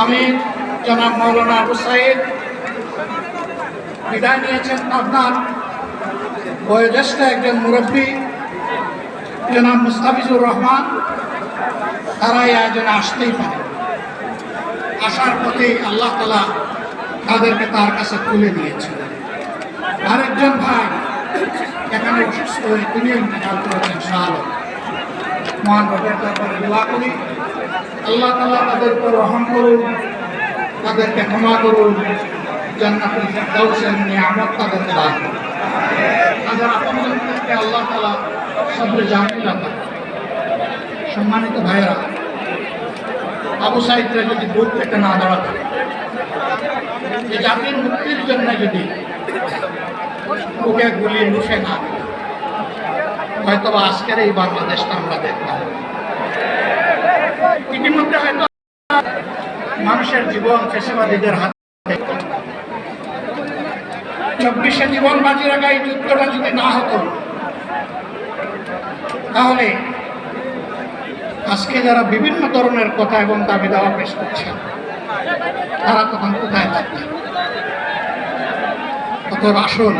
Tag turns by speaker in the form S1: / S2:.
S1: আমি জনাব মৌলানা আবু সাইদ বিদায় নিয়েছেন আপনার বয়োজ্যেষ্ঠ একজন মুরব্বী, জনাব মুস্তাফিজুর রহমান। তারা এই আয়োজনে আসতেই পারে। আসার পথে আল্লাহ তালা তাদেরকে তার কাছে তুলে দিয়েছেন আরেকজন ভাই এখানে তিনি ইন্তেকাল করেছেন শাহ মহান রবের ব্যাপারে দোয়া করি। আল্লাহ তালা তাদের উপর রহম করুন, তাদেরকে ক্ষমা করুন রাখা। সম্মানিত ভাইয়েরা, আবু সাহিদরা যদি দূর থেকে না জাতির মুক্তির জন্য যদি বুকে গুলি মুখে না হয়তো আজকের এই বাংলাদেশটা আমরা দেখতাম ইতিমধ্যে হয়তো মানুষের জীবন ফেসিবাদীদের হাতে। চব্বিশে জীবন বাজি রাখা এই যুদ্ধটা যদি না হতো, তাহলে আজকে যারা বিভিন্ন ধরনের কথা এবং দাবি দাওয়া পেশ করছে, তারা তখন কোথায় থাকতেন অতএব আসুন